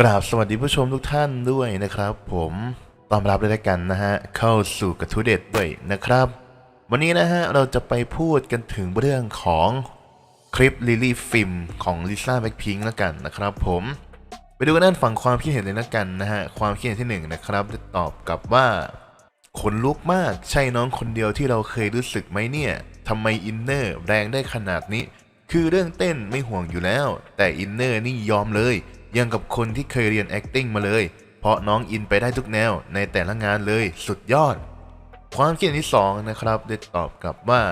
กราบสวัสดีผู้ชมทุกท่านด้วยนะครับ ผมต้อนรับเลยละกันนะฮะ เข้าสู่กระทู้เด็ดด้วยนะครับ วันนี้นะฮะ เราจะไปพูดกันถึงเรื่องของคลิปลิลี่ฟิล์มของลิซ่าแบ็คพิงค์ละกันนะครับ ผมไปดูกันด้านฝั่งความคิดเห็นเลยละกันนะฮะ ความคิดเห็นที่หนึ่งนะครับตอบกลับว่าขนลุกมากใช่น้องคนเดียวที่เราเคยรู้สึกไหมเนี่ยทำไมอินเนอร์แรงได้ขนาดนี้ คือเรื่องเต้นไม่ห่วงอยู่แล้ว แต่อินเนอร์นี่ยอมเลย ยังกับคนที่เคยเรียน acting มาเลย เพราะน้องอินไปได้ทุกแนวในแต่ละงานเลยสุดยอด ความคิดเห็นที่สองนะครับได้ตอบกลับว่า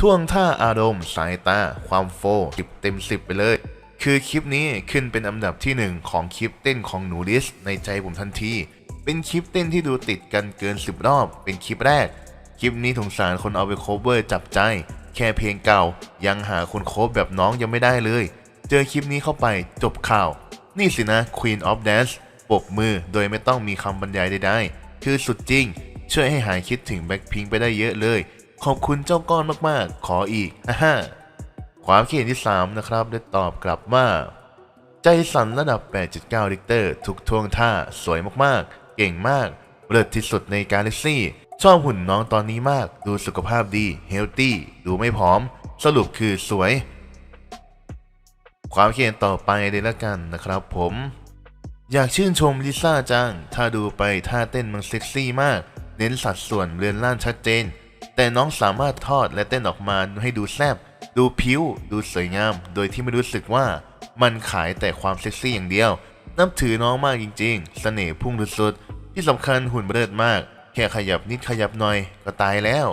ท่วงท่าอารมณ์ สายตา ความโฟสิบเต็มสิบไปเลย คือคลิปนี้ขึ้นเป็นอันดับที่หนึ่งของคลิปเต้นของหนูลิสในใจผมทันที เป็นคลิปเต้นที่ดูติดกันเกินสิบรอบ เป็นคลิปแรก คลิปนี้สงสารคนเอาไปโคเวอร์จับใจ แค่เพลงเก่า ยังหาคนโคฟแบบน้องยังไม่ได้เลย เจอคลิปนี้เข้าไปจบข่าว นี่สินะ Queen of Dance ปบมือโดยไม่ต้องมีคำบรรยายใดๆ คือสุดจริง ช่วยให้หายคิดถึงแบ็คพิงไปได้เยอะเลย ขอบคุณเจ้าก้อนมากๆ ขออีกฮ่าฮ่าความคิดเห็นที่ 3 นะครับ ได้ตอบกลับว่า ใจสั่นระดับ 8.9ลิกเตอร์ทุกท่วงท่าสวยมากๆ เก่งมากเลิศที่สุดในกาแล็กซี่ ชอบหุ่นน้องตอนนี้มาก ดูสุขภาพดี เฮลตี้ ดูไม่ผอม สรุปคือสวย ความคิดเห็นต่อไปเลยละกันนะครับผม อยากชื่นชมลิซ่าจัง ถ้าดูไปท่าเต้นมันเซ็กซี่มาก เน้นสัดส่วนเรือนร่างชัดเจน แต่น้องสามารถทอดและเต้นออกมาให้ดูแซบดูผิว ดูสวยงาม โดยที่ไม่รู้สึกว่ามันขายแต่ความเซ็กซี่อย่างเดียว นับถือน้องมากจริง ๆ เสน่ห์พุ่งสุดๆที่สำคัญหุ่นเลิศมาก แค่ขยับนิดขยับหน่อยก็ตายแล้ว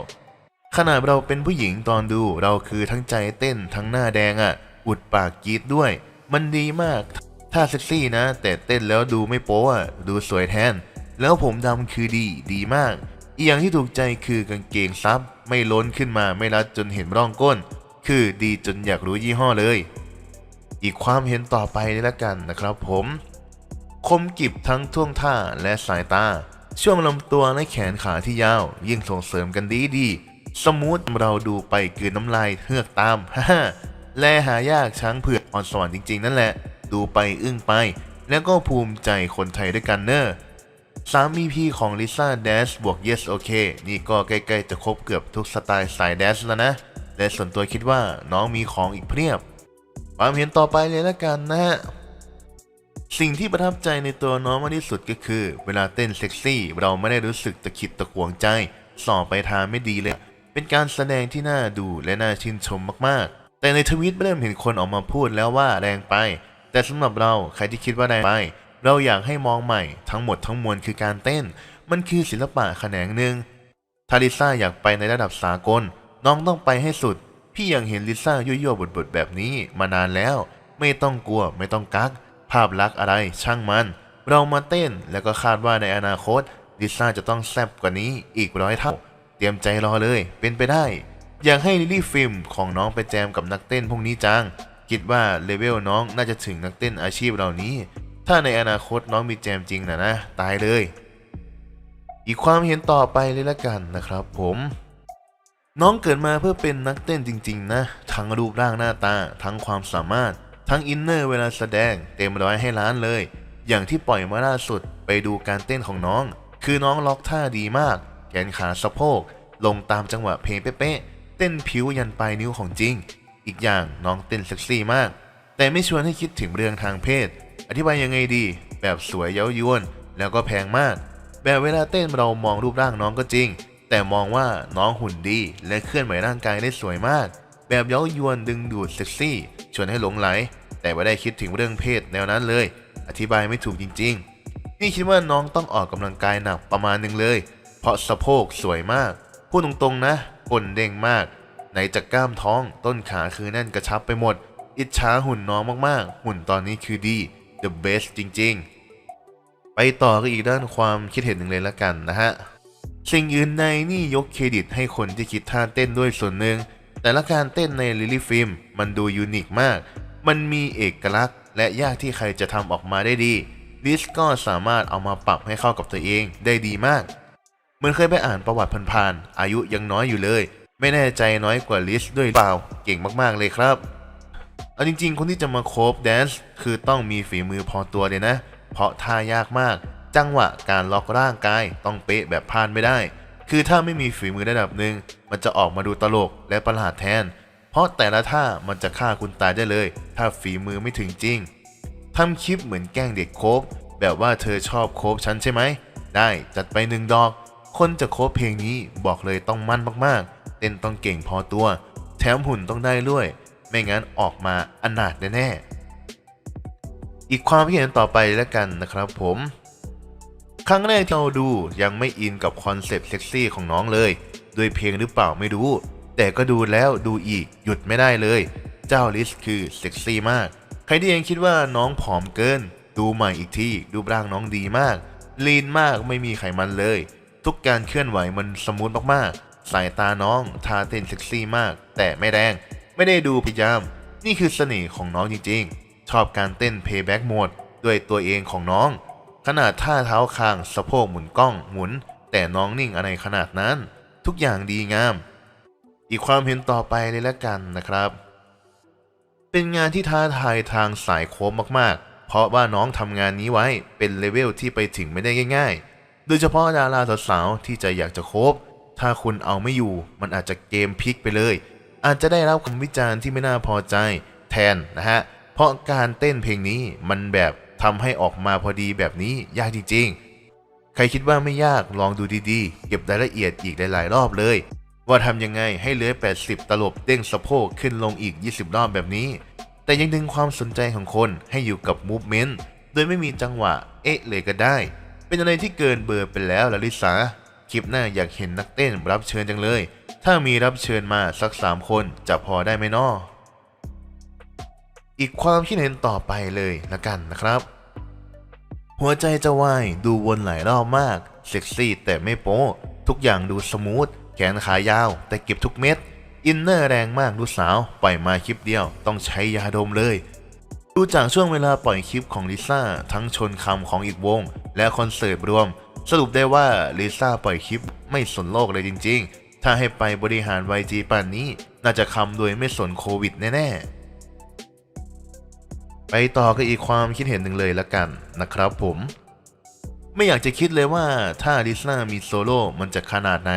ขนาดเราเป็นผู้หญิงตอนดูเราคือทั้งใจเต้นทั้งหน้าแดงอะ่ะ อุดปากกรีดด้วย มันดีมาก ถ้าเซ็กซี่นะ แต่เต้นแล้วดูไม่โป๊ะอะดูสวยแทน แล้วผมดำคือดีดีมาก อีกอย่างที่ถูกใจคือกางเกงซับ ไม่ล้นขึ้นมาไม่รัดจนเห็นร่องก้น คือดีจนอยากรู้ยี่ห้อเลย อีกความเห็นต่อไปเลยละกันนะครับผมคมกริบทั้งท่วงท่าและสายตา ช่วงลำตัวและแขนขาที่ยาว ยิ่งส่งเสริมกันดีดี สมูทเราดูไปกืนน้ำลายเฮือกตามฮ่า แลหายากช้างเผือกอ่อนสวรรค์จริงๆ นั่นแหละ ดูไปอึ้งไป แล้วก็ภูมิใจคนไทยด้วยกันเนอะสามีพีของลิซ่าแดชบวก yes โอเคนี่ก็ใกล้ๆจะครบเกือบทุกสไตล์สายแดชแล้วนะ และส่วนตัวคิดว่าน้องมีของอีกเพียบ ความเห็นต่อไปเลยละกันนะฮะสิ่งที่ประทับใจในตัวน้องมากที่สุดก็คือ เวลาเต้นเซ็กซี่ เราไม่ได้รู้สึกตะขิดตะขวงใจส่อไปทางไม่ดีเลย เป็นการแสดงที่น่าดูและน่าชื่นชมมากๆ แต่ในทวิตเริ่มเห็นคนออกมาพูดแล้วว่าแรงไป แต่สำหรับเราใครที่คิดว่าแรงไป เราอยากให้มองใหม่ทั้งหมดทั้งมวลคือการเต้น มันคือศิลปะแขนงหนึ่งถ้าลิซ่าอยากไปในระดับสากล น้องต้องไปให้สุด พี่ยังเห็นลิซ่ายั่วๆบทๆแบบนี้มานานแล้ว ไม่ต้องกลัวไม่ต้องกัก ภาพลักษณ์อะไรช่างมัน เรามาเต้นแล้วก็คาดว่าในอนาคตลิซ่าจะต้องแซ่บกว่านี้อีกร้อยเท่า เตรียมใจรอเลย เป็นไปได้ อยากให้ลิลลี่ฟิล์มของน้องไปแจมกับนักเต้นพวกนี้จัง คิดว่าเลเวลน้องน่าจะถึงนักเต้นอาชีพเหล่านี้ ถ้าในอนาคตน้องมีแจมจริงนะนะ ตายเลย อีกความเห็นต่อไปเลยละกันนะครับผมน้องเกิดมาเพื่อเป็นนักเต้นจริง ๆ นะ ทั้งรูปร่างหน้าตา ทั้งความสามารถ ทั้งอินเนอร์เวลาแสดง เต็มร้อยให้ล้านเลย อย่างที่ปล่อยมาล่าสุดไปดูการเต้นของน้อง คือน้องล็อกท่าดีมาก แขนขาสะโพก ลงตามจังหวะเพลงเป๊ะ ต้นผิวยันปลายนิ้วของจริง อีกอย่างน้องเต้นเซ็กซี่มาก แต่ไม่ชวนให้คิดถึงเรื่องทางเพศ อธิบายยังไงดี แบบสวยเย้ายวน แล้วก็แพงมาก แบบเวลาเต้นเรามองรูปร่างน้องก็จริง แต่มองว่าน้องหุ่นดี และเคลื่อนไหวร่างกายได้สวยมาก แบบเย้ายวนดึงดูดเซ็กซี่ชวนให้หลงไหล แต่ไม่ได้คิดถึงเรื่องเพศแนวนั้นเลย อธิบายไม่ถูกจริง ๆ นี่คิดว่าน้องต้องออกกำลังกายหนักประมาณหนึ่งเลย เพราะสะโพกสวยมาก พูดตรงๆนะก้นเด้งมาก ไหนจะกล้ามท้องต้นขาคือแน่นกระชับไปหมด อิจฉาหุ่นน้องมากๆ หุ่นตอนนี้คือดี the best จริงๆ ไปต่อกันอีกด้านความคิดเห็นหนึ่งเลยละกันนะฮะ สิ่งอื่นในนี่ยกเครดิตให้คนที่คิดท่าเต้นด้วยส่วนหนึ่ง แต่ละการเต้นในลิลี่ฟิล์มมันดูยูนิคมาก มันมีเอกลักษณ์ และยากที่ใครจะทำออกมาได้ดีลิสก็สามารถเอามาปรับให้เข้ากับตัวเองได้ดีมาก มือนเคยไปอ่านประวัติผ่านๆอายุยังน้อยอยู่เลย ไม่แน่ใจน้อยกว่าลิสด้วยเปล่าเก่งมากๆเลยครับเอาจริงๆ คนที่จะมาโคฟแดนซ์คือต้องมีฝีมือพอตัวเลยนะ เพราะท่ายากมาก จังหวะการล็อกร่างกายต้องเป๊ะแบบพลาดไม่ได้ คือถ้าไม่มีฝีมือระดับหนึ่งมันจะออกมาดูตลกและประหลาดแทน เพราะแต่ละท่ามันจะฆ่าคุณตายได้เลย ถ้าฝีมือไม่ถึงจริงทำคลิปเหมือนแกล้งเด็กโคบแบบว่าเธอชอบโคบฉันใช่ไหมได้จัดไปหนึ่งดอก คนจะโคบเพลงนี้บอกเลยต้องมั่นมากๆ เต้นต้องเก่งพอตัว แถมหุ่นต้องได้ด้วย ไม่งั้นออกมาอนาถแน่ๆ อีกความคิดเห็นต่อไปแล้วกันนะครับผม ครั้งแรกที่เราดูยังไม่อินกับคอนเซปต์เซ็กซี่ของน้องเลย ด้วยเพลงหรือเปล่าไม่รู้ แต่ก็ดูแล้วดูอีกหยุดไม่ได้เลย เจ้าลิสคือเซ็กซี่มาก ใครที่ยังคิดว่าน้องผอมเกิน ดูใหม่อีกทีรูร่างน้องดีมากลีนมากไม่มีไขมันเลย ทุกการเคลื่อนไหวมันสมูทมากๆ สายตาน้องท่าเต้นเซ็กซี่มาก แต่ไม่แรงไม่ได้ดูพยายาม นี่คือเสน่ห์ของน้องจริงๆ ชอบการเต้น payback mode ด้วยตัวเองของน้อง ขนาดท่าเท้าคางสะโพกหมุนกล้องหมุน แต่น้องนิ่งอะไรขนาดนั้น ทุกอย่างดีงาม อีกความเห็นต่อไปเลยละกันนะครับ เป็นงานที่ท้าทายทางสายโค้งมากๆ เพราะว่าน้องทำงานนี้ไว้เป็นเลเวลที่ไปถึงไม่ได้ง่าย ๆ โดยเฉพาะดาราสาวๆที่จะอยากจะคบ ถ้าคุณเอาไม่อยู่ มันอาจจะเกมพลิกไปเลย อาจจะได้รับคำวิจารณ์ที่ไม่น่าพอใจแทนนะฮะ เพราะการเต้นเพลงนี้มันแบบทำให้ออกมาพอดีแบบนี้ยากจริงๆ ใครคิดว่าไม่ยากลองดูดีๆ เก็บรายละเอียดอีกหลายๆ รอบเลย ว่าทำยังไงให้เลื้อย 80 ตลบเด้งสะโพกขึ้นลงอีก 20 รอบแบบนี้ แต่ยังดึงความสนใจของคนให้อยู่กับมูฟเมนต์โดยไม่มีจังหวะเอ๊ะเลยก็ได้ เป็นอะไรที่เกินเบอร์ไปแล้วล่ะลิสาคลิปหน้าอยากเห็นนักเต้นรับเชิญจังเลย ถ้ามีรับเชิญมาสักสามคนจะพอได้ไหมนออีกความคิดเห็นต่อไปเลยละกันนะครับ หัวใจจะวายดูวนหลายรอบมาก เซ็กซี่แต่ไม่โป๊ะ ทุกอย่างดูสมูท แขนขายาว แต่เก็บทุกเม็ด อินเนอร์แรงมากลูกสาว ปล่อยมาคลิปเดียว ต้องใช้ยาดมเลย ดูจากช่วงเวลาปล่อยคลิปของลิซ่า ทั้งชนคำของอีกวง และคอนเสิร์ตรวม สรุปได้ว่าลิซ่าปล่อยคลิปไม่สนโลกเลยจริง ๆ ถ้าให้ไปบริหาร YG ป่านนี้ น่าจะคำโดยไม่สนโควิดแน่ๆ ไปต่อกับอีกความคิดเห็นหนึ่งเลยละกันนะครับผม ไม่อยากจะคิดเลยว่าถ้าลิซ่ามีโซโล่มันจะขนาดไหน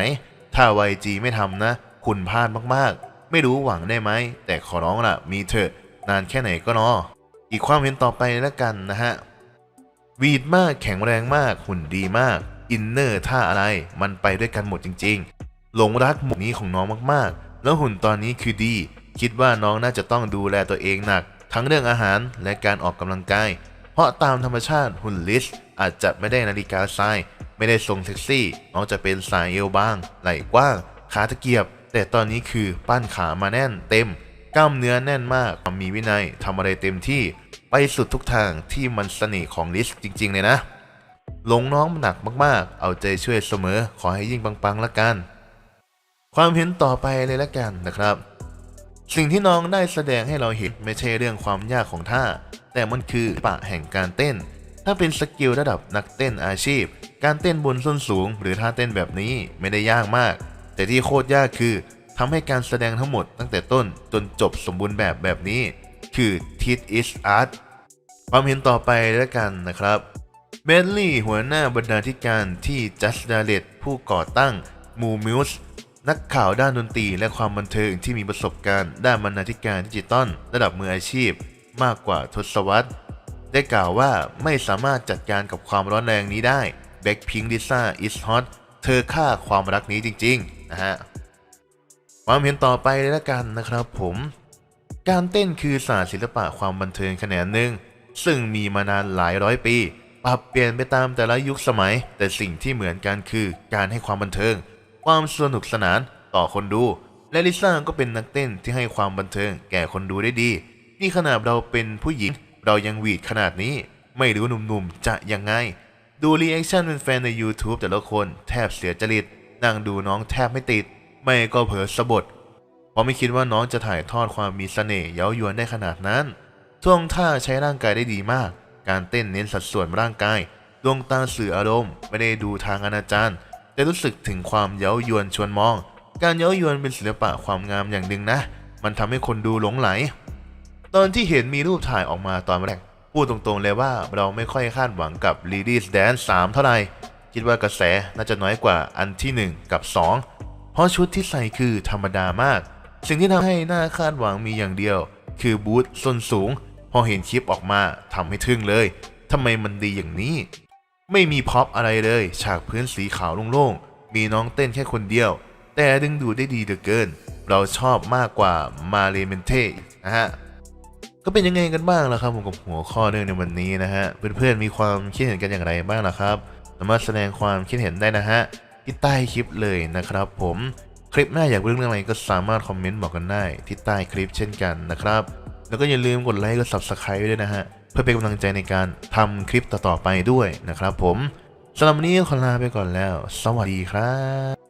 ถ้า YG ไม่ทำนะ คุณพลาดมากๆ ไม่รู้หวังได้ไหม แต่ขอร้องล่ะ มีเถอะนานแค่ไหนก็นออีกความเห็นต่อไปละกันนะฮะ วีดมากแข็งแรงมากหุ่นดีมาก อินเนอร์ท่าอะไรมันไปด้วยกันหมดจริง ๆ หลงรักหมุกนี้ของน้องมากๆ แล้วหุ่นตอนนี้คือดี คิดว่าน้องน่าจะต้องดูแลตัวเองหนัก ทั้งเรื่องอาหารและการออกกำลังกาย เพราะตามธรรมชาติหุ่นลิส อาจจะไม่ได้นาฬิกาทราย ไม่ได้ทรงเซ็กซี่ น้องจะเป็นสายเอวบาง ไหล่กว้าง ขาตะเกียบ แต่ตอนนี้คือปั้นขามาแน่นเต็ม กล้ามเนื้อแน่นมาก มีวินัยทำอะไรเต็มที่ไปสุดทุกทางที่มันเสน่ห์ของลิสจริง ๆ เลยนะ หลงน้องหนักมากๆ เอาใจช่วยเสมอขอให้ยิ่งปังๆละกัน ความเห็นต่อไปเลยละกันนะครับ สิ่งที่น้องได้แสดงให้เราเห็นไม่ใช่เรื่องความยากของท่า แต่มันคือปะแห่งการเต้น ถ้าเป็นสกิลระดับนักเต้นอาชีพ การเต้นบนส้นสูง หรือท่าเต้นแบบนี้ไม่ได้ยากมาก แต่ที่โคตรยากคือ ทำให้การแสดงทั้งหมดตั้งแต่ต้นจนจบสมบูรณ์แบบแบบนี้ คือ Teach is Art ความเห็นต่อไปแล้วกันนะครับเบนลี่หัวหน้าบรรณาธิการที่ Just d a l e t ผู้ก่อตั้ง m o m u s นักข่าวด้านดนตรีและความบันเทิงที่มีประสบการณ์ด้านบรรณาธิการดิจิตอลระดับมืออาชีพ มากกว่าทศวรรษ ได้กล่าวว่าไม่สามารถจัดการกับความร้อนแรงนี้ได้ Blackpink Lisa is hot เธอฆ่าความรักนี้จริงๆนะฮะ ความเห็นต่อไปเลยละกันนะครับผม การเต้นคือศาสตร์ศิลปะความบันเทิงแขนงหนึ่ง ซึ่งมีมานานหลายร้อยปี ปรับเปลี่ยนไปตามแต่ละยุคสมัย แต่สิ่งที่เหมือนกันคือการให้ความบันเทิง ความสนุกสนานต่อคนดู และลิซ่าก็เป็นนักเต้นที่ให้ความบันเทิงแก่คนดูได้ดี นี่ขนาดเราเป็นผู้หญิง เรายังหวีดขนาดนี้ ไม่รู้หนุ่มๆจะยังไง ดูรีแอคชั่นแฟนใน YouTube แต่ละคนแทบเสียจริตนั่งดูน้องแทบไม่ติด ไม่ก็เผลอสะบดเพราะไม่คิดว่าน้องจะถ่ายทอดความมีเสน่ห์เย้ายวนได้ขนาดนั้นท่วงท่าใช้ร่างกายได้ดีมาก การเต้นเน้นสัดส่วนร่างกาย ดวงตาสื่ออารมณ์ ไม่ได้ดูทางอนาจารแต่รู้สึกถึงความเย้ายวนชวนมอง การเย้ายวนเป็นศิลปะความงามอย่างหนึ่งนะ มันทำให้คนดูหลงไหลตตอนที่เห็นมีรูปถ่ายออกมาตอนแรกพูดตรงๆเลยว่าเราไม่ค่อยคาดหวังกับ Ladies Dance 3 เท่าไหร่ คิดว่ากระแสน่าจะน้อยกว่าอันที่ 1 กับ 2 เพราะชุดที่ใส่คือธรรมดามาก สิ่งที่ทำให้หน่าคาดหวังมีอย่างเดียว คือบูทส้นสูง พอเห็นคลิปออกมาทำให้ทึ่งเลยทำไมมันดีอย่างนี้ ไม่มีพ็อปอะไรเลย ฉากพื้นสีขาวโล่งๆ มีน้องเต้นแค่คนเดียว แต่ดึงดูดได้ดีเหลือเกิน เราชอบมากกว่ามาเลเมนเทนะฮะก็เป็นยังไงกันบ้างล่ะครับผมกับหัวข้อเรื่องในวันนี้นะฮะเพื่อนๆมีความคิดเห็นกันอย่างไรบ้างล่ะครับสามารถแสดงความคิดเห็นได้นะฮะ ที่ใต้คลิปเลยนะครับผมคลิปหน้าอยากเรื่องอะไรก็สามารถคอมเมนต์บอกกันได้ที่ใต้คลิปเช่นกันนะครับ แล้วก็อย่าลืมกดไลค์กด subscribe ไว้ด้วยนะฮะ เพื่อเป็นกำลังใจในการทำคลิปต่อๆไปด้วยนะครับผมสำหรับวันนี้ขอลาไปก่อนแล้ว สวัสดีครับ